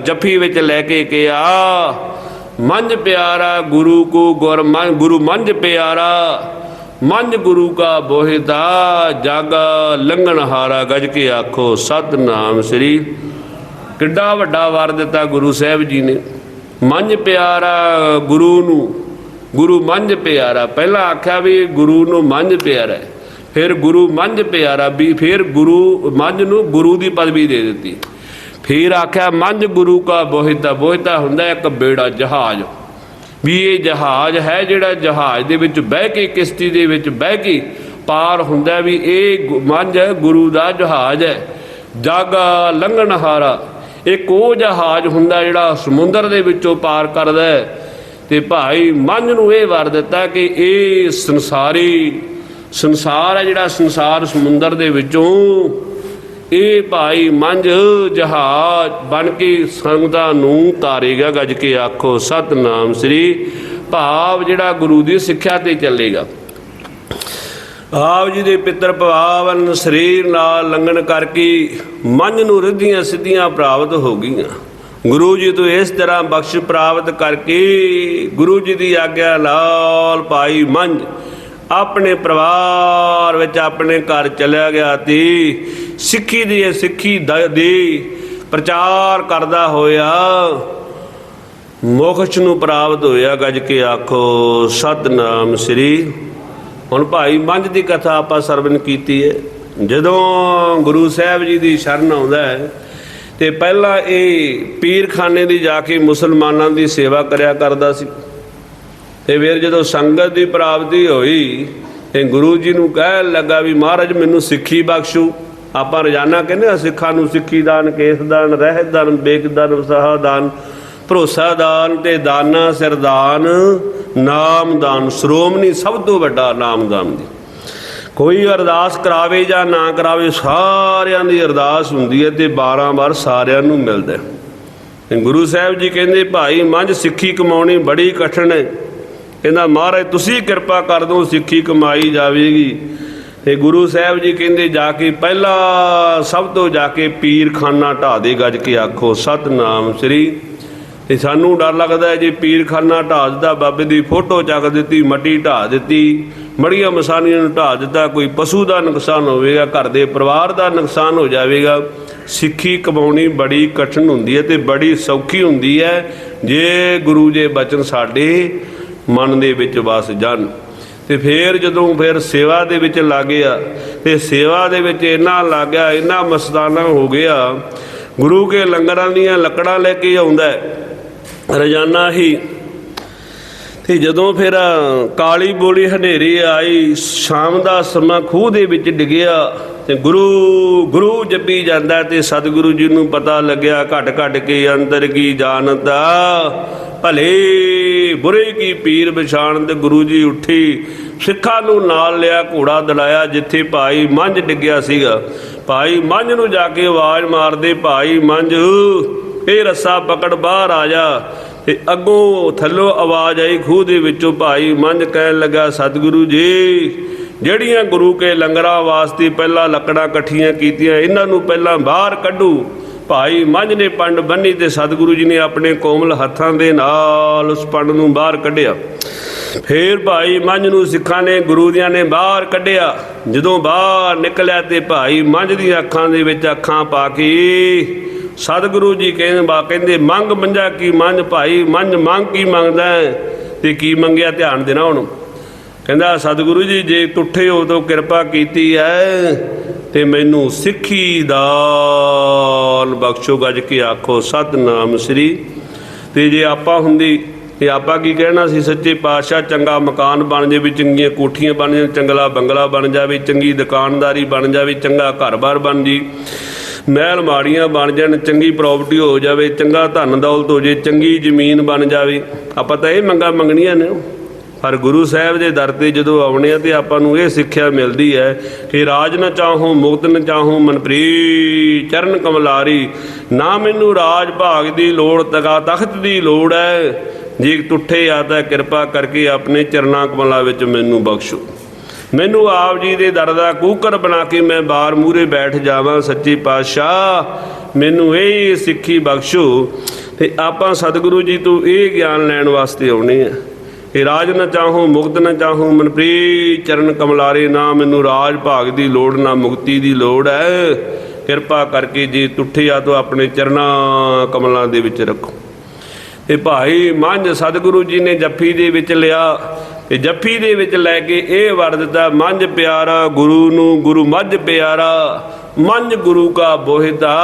ਜਫ਼ੀ ਵਿੱਚ ਲੈ ਕੇ ਕਿਹਾ, ਮੰਝ ਪਿਆਰਾ, ਗੁਰੂ ਕੋ ਗੁਰ ਮੰਝ, ਗੁਰੂ ਮੰਝ ਪਿਆਰਾ ਮੰਝ ਗੁਰੂ ਕਾ ਬੋਹਿਦਾ ਜਗ ਲੰਘਣ ਹਾਰਾ ਗਜ ਕੇ ਆਖੋ, ਸਤਨਾਮ ਸ੍ਰੀ। ਕਿੱਡਾ ਵੱਡਾ ਵਰ ਦਿੱਤਾ ਗੁਰੂ ਸਾਹਿਬ ਜੀ ਨੇ। ਮੰਝ ਪਿਆਰਾ ਗੁਰੂ ਨੂੰ, ਗੁਰੂ ਮੰਝ ਪਿਆਰਾ। ਪਹਿਲਾਂ ਆਖਿਆ ਵੀ ਗੁਰੂ ਨੂੰ ਮੰਝ ਪਿਆਰਾ ਫਿਰ ਗੁਰੂ ਮੰਝ ਪਿਆਰਾ ਵੀ, ਫਿਰ ਗੁਰੂ ਮੰਝ ਨੂੰ ਗੁਰੂ ਦੀ ਪਦਵੀ ਦੇ ਦਿੱਤੀ। ਫਿਰ ਆਖਿਆ ਮੰਝ ਗੁਰੂ ਕਾ ਬੋਹਿਤਾ ਬੋਹਿਤਾ ਹੁੰਦਾ ਇੱਕ ਬੇੜਾ ਜਹਾਜ਼। ਵੀ ਇਹ ਜਹਾਜ਼ ਹੈ ਜਿਹੜਾ ਜਹਾਜ਼ ਦੇ ਵਿੱਚ ਬਹਿ ਕੇ, ਕਿਸ਼ਤੀ ਦੇ ਵਿੱਚ ਬਹਿ ਕੇ ਪਾਰ ਹੁੰਦਾ ਵੀ ਇਹ ਗੁ- ਮੰਝ ਗੁਰੂ ਦਾ ਜਹਾਜ਼ ਹੈ। ਜਾਗਾ ਲੰਘਣ ਹਾਰਾ। ਇੱਕ ਉਹ ਜਹਾਜ਼ ਹੁੰਦਾ ਜਿਹੜਾ ਸਮੁੰਦਰ ਦੇ ਵਿੱਚੋਂ ਪਾਰ ਕਰਦਾ ਹੈ। ਤੇ ਭਾਈ ਮੰਝ ਨੂੰ ਇਹ ਵਰ ਦਿੱਤਾ ਕਿ ਇਹ ਸੰਸਾਰੀ, ਸੰਸਾਰ ਹੈ ਜਿਹੜਾ ਸੰਸਾਰ ਸਮੁੰਦਰ ਦੇ ਵਿੱਚੋਂ ਇਹ ਭਾਈ ਮੰਝ ਜਹਾਜ਼ ਬਣ ਕੇ ਸੰਗਤਾਂ ਨੂੰ ਤਾਰੇਗਾ ਗੱਜ ਕੇ ਆਖੋ, ਸਤਨਾਮ ਸ੍ਰੀ ਭਾਵ ਜਿਹੜਾ ਗੁਰੂ ਦੀ ਸਿੱਖਿਆ ਤੇ ਚੱਲੇਗਾ। ਆਪ ਜੀ ਦੇ ਪਿੱਤਰ ਪਵਾਵਨ ਸਰੀਰ ਨਾਲ ਲੰਘਣ ਕਰਕੇ ਮਨ ਨੂੰ ਰਿੱਧੀਆਂ ਸਿੱਧੀਆਂ ਪ੍ਰਾਪਤ ਹੋ ਗਈਆਂ। ਗੁਰੂ ਜੀ ਤੋਂ ਇਸ ਤਰ੍ਹਾਂ ਬਖਸ਼ ਪ੍ਰਾਪਤ ਕਰਕੇ ਗੁਰੂ ਜੀ ਦੀ ਆਗਿਆ ਨਾਲ ਭਾਈ ਮੰਝ ਆਪਣੇ ਪਰਿਵਾਰ ਵਿੱਚ ਆਪਣੇ ਘਰ ਚਲਿਆ ਗਿਆ ਤੀ ਸਿੱਖੀ ਦੀ ਇਹ ਸਿੱਖੀ ਦ- ਦੀ ਪ੍ਰਚਾਰ ਕਰਦਾ ਹੋਇਆ ਮੋਖਸ਼ ਨੂੰ ਪ੍ਰਾਪਤ ਹੋਇਆ, ਗੱਜ ਕੇ ਆਖੋ, ਸਤਨਾਮ ਸ੍ਰੀ। ਹੁਣ ਭਾਈ ਮੰਝ ਦੀ ਕਥਾ ਆਪਾਂ ਸਰਵਨ ਕੀਤੀ ਹੈ ਜਦੋਂ ਗੁਰੂ ਸਾਹਿਬ ਜੀ ਦੀ ਸ਼ਰਨ ਆਉਂਦਾ ਹੈ ਤੇ ਪਹਿਲਾਂ ਇਹ ਪੀਰਖਾਨੇ ਦੀ ਜਾ ਕੇ ਮੁਸਲਮਾਨਾਂ ਦੀ ਸੇਵਾ ਕਰਿਆ ਕਰਦਾ ਸੀ। ਤੇ ਫਿਰ ਜਦੋਂ ਸੰਗਤ ਦੀ ਪ੍ਰਾਪਤੀ ਹੋਈ, ਤੇ ਗੁਰੂ ਜੀ ਨੂੰ ਕਹਿਣ ਲੱਗਾ ਵੀ ਮਹਾਰਾਜ ਮੈਨੂੰ ਸਿੱਖੀ ਬਖਸ਼ੂ। ਆਪਾਂ ਰੋਜ਼ਾਨਾ ਕਹਿੰਦੇ ਆ, ਸਿੱਖਾਂ ਨੂੰ ਸਿੱਖੀ ਦਾਨ, ਕੇਸ ਦਾਨ, ਰਹਿਤ ਦਾਨ, ਬੇਕ ਦਾਨ, ਵਸਾਹ ਦਾਨ, ਭਰੋਸਾ ਦਾਨ ਤੇ ਦਾਨਾ ਸਿਰਦਾਨ ਨਾਮ ਦਾਨ, ਸ਼੍ਰੋਮਣੀ ਸਭ ਤੋਂ ਵੱਡਾ ਨਾਮ ਦਾਨ ਦੀ। ਕੋਈ ਅਰਦਾਸ ਕਰਾਵੇ ਜਾਂ ਨਾ ਕਰਾਵੇ, ਸਾਰਿਆਂ ਦੀ ਅਰਦਾਸ ਹੁੰਦੀ ਹੈ ਤੇ 12 ਵਾਰ ਸਾਰਿਆਂ ਨੂੰ ਮਿਲਦਾ ਹੈ। ਗੁਰੂ ਸਾਹਿਬ ਜੀ ਕਹਿੰਦੇ, ਭਾਈ, ਮੰਝ ਸਿੱਖੀ ਕਮਾਉਣੀ ਬੜੀ ਕਠਿਨ ਹੈ। ਕਹਿੰਦਾ, ਮਹਾਰਾਜ, ਤੁਸੀਂ ਕਿਰਪਾ ਕਰ ਦਿਓ, ਸਿੱਖੀ ਕਮਾਈ ਜਾਵੇਗੀ। ਤੇ ਗੁਰੂ ਸਾਹਿਬ ਜੀ ਕਹਿੰਦੇ, ਜਾ ਕੇ ਪਹਿਲਾ ਸਭ ਤੋਂ ਜਾ ਕੇ ਪੀਰਖਾਨਾ ਢਾ ਦੇ ਗੱਜ ਕੇ ਆਖੋ, ਸਤਨਾਮ ਸ੍ਰੀ। ਤੇ ਸਾਨੂੰ ਡਰ ਲੱਗਦਾ ਜੇ ਪੀਰਖਾਨਾ ਢਾ ਦਿੱਤਾ, ਬਾਬੇ ਦੀ ਫੋਟੋ ਚੱਕ ਦਿੱਤੀ, ਮੱਟੀ ਢਾ ਦਿੱਤੀ, ਮੜੀਆਂ ਮਸਾਨੀਆਂ ਨੂੰ ਢਾ ਦਿੱਤਾ, ਕੋਈ ਪਸ਼ੂ ਦਾ ਨੁਕਸਾਨ ਹੋਵੇਗਾ, ਘਰ ਦੇ ਪਰਿਵਾਰ ਦਾ ਨੁਕਸਾਨ ਹੋ ਜਾਵੇਗਾ। ਸਿੱਖੀ ਕਮਾਉਣੀ ਬੜੀ ਕਠਿਨ ਹੁੰਦੀ ਹੈ ਤੇ ਬੜੀ ਸੌਖੀ ਹੁੰਦੀ ਹੈ। ਜੇ ਗੁਰੂ ਜੇ ਬਚਨ ਸਾਡੇ ਮਨ ਦੇ ਵਿੱਚ ਵਸ ਜਾਣ ਤੇ ਫੇਰ ਜਦੋਂ ਫਿਰ ਸੇਵਾ ਦੇ ਵਿੱਚ ਲੱਗਿਆ ਤੇ ਸੇਵਾ ਦੇ ਵਿੱਚ ਇੰਨਾ ਲੱਗਿਆ ਇੰਨਾ ਮਸਤਾਨਾ ਹੋ ਗਿਆ, ਗੁਰੂ ਕੇ ਲੰਗਰਾਂ ਦੀਆਂ ਲੱਕੜਾਂ ਲੈ ਕੇ ਆਉਂਦਾ ਰੋਜ਼ਾਨਾ ਹੀ ਤੇ ਜਦੋਂ ਫਿਰ ਕਾਲੀ ਬੋਲੀ ਹਨੇਰੀ ਆਈ, ਸ਼ਾਮ ਦਾ ਸਮਾਂ ਖੂਹ ਦੇ ਵਿੱਚ ਡਿੱਗਿਆ ਤੇ ਗੁਰੂ ਗੁਰੂ ਜੱਪੀ ਜਾਂਦਾ ਤੇ ਸਤਿਗੁਰੂ ਜੀ ਨੂੰ ਪਤਾ ਲੱਗਿਆ, ਘਟ ਘਟ ਕੇ ਅੰਦਰ ਕੀ ਜਾਣਤਾ ਭਲੇ ਬੁਰੇ ਕੀ ਪੀਰ ਵਿਛਾਣ ਤੇ ਗੁਰੂ ਜੀ ਉੱਠੀ, ਸਿੱਖਾਂ ਨੂੰ ਨਾਲ ਲਿਆ ਘੋੜਾ ਦਲਾਇਆ, ਜਿੱਥੇ ਭਾਈ ਮੰਝ ਡਿੱਗਿਆ ਸੀਗਾ। ਭਾਈ ਮੰਝ ਨੂੰ ਜਾ ਕੇ ਆਵਾਜ਼ ਮਾਰਦੇ, ਭਾਈ ਮੰਝ, ਇਹ ਰੱਸਾ ਪਕੜ ਬਾਹਰ ਆ ਜਾ। ਤੇ ਅੱਗੋਂ ਥੱਲੋਂ ਆਵਾਜ਼ ਆਈ ਖੂਹ ਦੇ ਵਿੱਚੋਂ, ਭਾਈ ਮੰਝ ਕਹਿਣ ਲੱਗਾ, ਸਤਿਗੁਰੂ ਜੀ, ਜਿਹੜੀਆਂ ਗੁਰੂ ਕੇ ਲੰਗਰਾਂ ਵਾਸਤੇ ਪਹਿਲਾਂ ਲੱਕੜਾਂ ਇਕੱਠੀਆਂ ਕੀਤੀਆਂ, ਇਹਨਾਂ ਨੂੰ ਪਹਿਲਾਂ ਬਾਹਰ ਕੱਢੂ। ਭਾਈ ਮੰਝ ਨੇ ਪੰਡ ਬੰਨੀ ਤੇ ਸਤਿਗੁਰੂ ਜੀ ਨੇ ਆਪਣੇ ਕੋਮਲ ਹੱਥਾਂ ਦੇ ਨਾਲ ਉਸ ਪੰਡ ਨੂੰ ਬਾਹਰ ਕੱਢਿਆ। ਫੇਰ ਭਾਈ ਮੰਝ ਨੂੰ ਸਿੱਖਾਂ ਨੇ ਗੁਰੂ ਦਿਆਂ ਨੇ ਬਾਹਰ ਕੱਢਿਆ। ਜਦੋਂ ਬਾਹਰ ਨਿਕਲਿਆ ਤੇ ਭਾਈ ਮੰਝ ਦੀਆਂ ਅੱਖਾਂ ਦੇ ਵਿੱਚ ਅੱਖਾਂ ਪਾ ਕੇ ਸਤਿਗੁਰੂ ਜੀ ਕਹਿੰਦੇ ਬਾ ਕਹਿੰਦੇ, ਮੰਗ ਮੰਜਾ ਕੀ ਮੰਝ ਭਾਈ, ਮੰਝ ਮੰਗ ਕੀ ਮੰਗਦਾ ਤੇ ਕੀ ਮੰਗਿਆ ਧਿਆਨ ਦੇਣਾ ਹੁਣ ਕਹਿੰਦਾ, ਸਤਿਗੁਰੂ ਜੀ, ਜੇ ਟੁੱਠੇ ਹੋ ਤਾਂ ਕਿਰਪਾ ਕੀਤੀ ਹੈ ਤੇ ਮੈਨੂੰ ਸਿੱਖੀ ਦਾਨ ਬਖਸ਼ੋ ਗੱਜ ਕੇ ਆਖੋ, ਸਤਨਾਮ ਸ੍ਰੀ। ਤੇ ਜੇ ਆਪਾਂ ਹੁੰਦੀ, ਤੇ ਆਪਾਂ ਕੀ ਕਹਿਣਾ ਸੀ, ਸੱਚੇ ਪਾਤਸ਼ਾਹ ਚੰਗਾ ਮਕਾਨ ਬਣ ਜਾਵੇ ਚੰਗੀਆਂ ਕੋਠੀਆਂ ਬਣ ਜਾਣ, ਚੰਗਲਾ ਬੰਗਲਾ ਬਣ ਜਾਵੇ, ਚੰਗੀ ਦੁਕਾਨਦਾਰੀ ਬਣ ਜਾਵੇ, ਚੰਗਾ ਘਰ-ਬਾਰ ਬਣ ਜੀ। ਮਹਿਲ ਮਾੜੀਆਂ ਬਣ ਜਾਣ, ਚੰਗੀ ਪ੍ਰਾਪਰਟੀ ਹੋ ਜਾਵੇ, ਚੰਗਾ ਧਨ ਦੌਲਤ ਹੋ ਜੇ, ਚੰਗੀ ਜ਼ਮੀਨ ਬਣ ਜਾਵੇ। ਆਪਾਂ ਤਾਂ ਇਹ ਮੰਗਾ ਮੰਗਣੀਆਂ ਨੇ। ਪਰ ਗੁਰੂ ਸਾਹਿਬ ਦੇ ਦਰ ਤੇ ਜਦੋਂ ਆਉਣੇ ਆ ਤੇ ਆਪਾਂ ਨੂੰ ਇਹ ਸਿੱਖਿਆ ਮਿਲਦੀ ਹੈ ਕਿ ਰਾਜ ਨਾ ਚਾਹੋ, ਮੁਕਤ ਨਾ ਚਾਹੋ ਮਨਪ੍ਰੀ ਚਰਨ ਕਮਲਾਰੀ, ਨਾ ਮੈਨੂੰ ਰਾਜ ਭਾਗ ਦੀ ਲੋੜ, ਤਗਾ ਤਖਤ ਦੀ ਲੋੜ ਹੈ। ਜੇ ਟੁੱਟੇ ਆ ਤਾਂ ਕਿਰਪਾ ਕਰਕੇ ਆਪਣੇ ਚਰਨਾਂ ਕਮਲਾਂ ਵਿੱਚ ਮੈਨੂੰ ਬਖਸ਼ੋ। ਮੈਨੂੰ ਆਪ ਜੀ ਦੇ ਦਰ ਦਾ ਕੂਕਰ ਬਣਾ ਕੇ ਮੈਂ ਬਾਰ ਮੂਰੇ ਬੈਠ ਜਾਵਾਂ, ਸੱਚੇ ਪਾਤਸ਼ਾਹ। ਮੈਨੂੰ ਇਹ ਸਿੱਖੀ ਬਖਸ਼ੋ ਤੇ ਆਪਾਂ ਸਤਿਗੁਰੂ ਜੀ ਤੋਂ ਇਹ ਗਿਆਨ ਲੈਣ ਵਾਸਤੇ ਆਉਣੇ ਆ। ਇਹ ਰਾਜ ਨਾ ਚਾਹੋ, ਮੁਕਤ ਨਾ ਚਾਹੋ ਮਨਪ੍ਰੀ ਚਰਨ ਕਮਲਾਰੇ ਨਾ, ਮੈਨੂੰ ਰਾਜ ਭਾਗ ਦੀ ਲੋੜ, ਨਾ ਮੁਕਤੀ ਦੀ ਲੋੜ ਹੈ ਕਿਰਪਾ ਕਰਕੇ ਜੇ ਟੁੱਟਿਆ ਤੋਂ ਆਪਣੇ ਚਰਨਾਂ ਕਮਲਾਂ ਦੇ ਵਿੱਚ ਰੱਖੋ। ਤੇ ਭਾਈ ਮੰਝ ਸਤਿਗੁਰੂ ਜੀ ਨੇ ਜੱਫੀ ਦੇ ਵਿੱਚ ਲਿਆ ਤੇ ਜੱਫੀ ਦੇ ਵਿੱਚ ਲੈ ਕੇ ਇਹ ਵਰ ਦਿੱਤਾ, ਮੰਝ ਪਿਆਰਾ, ਗੁਰੂ ਨੂੰ ਗੁਰੂ ਮੱਝ ਪਿਆਰਾ, ਮੰਝ ਗੁਰੂ ਕਾ ਬੋਹਿਤਾ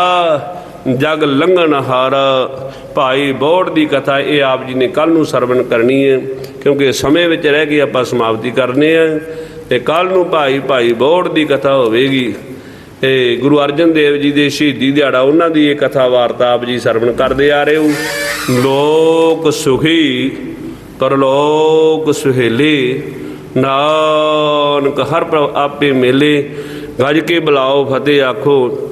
ਜਗ ਲੰਘਣ ਹਾਰ। ਭਾਈ ਬੋੜ ਦੀ ਕਥਾ ਇਹ ਆਪ ਜੀ ਨੇ ਕੱਲ ਨੂੰ ਸਰਵਣ ਕਰਨੀ ਹੈ, ਕਿਉਂਕਿ ਸਮੇਂ ਵਿੱਚ ਰਹਿ ਕੇ ਆਪਾਂ ਸਮਾਪਤੀ ਕਰਨੇ ਆ। ਤੇ ਕੱਲ ਨੂੰ ਭਾਈ ਭਾਈ ਬੋੜ ਦੀ ਕਥਾ ਹੋਵੇਗੀ। ਤੇ ਗੁਰੂ ਅਰਜਨ ਦੇਵ ਜੀ ਦੇ ਸ਼ਹੀਦੀ ਦਿਹਾੜਾ, ਉਹਨਾਂ ਦੀ ਇਹ ਕਥਾ ਵਾਰਤਾ ਆਪ ਜੀ ਸਰਵਣ ਕਰਦੇ ਆ ਰਹੇ ਹੋ। ਲੋਕ ਸੁਖੀ, ਪਰਲੋਕ ਸੁਹੇਲੇ, ਨਾਨਕ ਹਰ ਪ੍ਰਭ ਆਪੇ ਮੇਲੇ। ਗੱਜ ਕੇ ਬੁਲਾਓ, ਫਤਿਹ ਆਖੋ।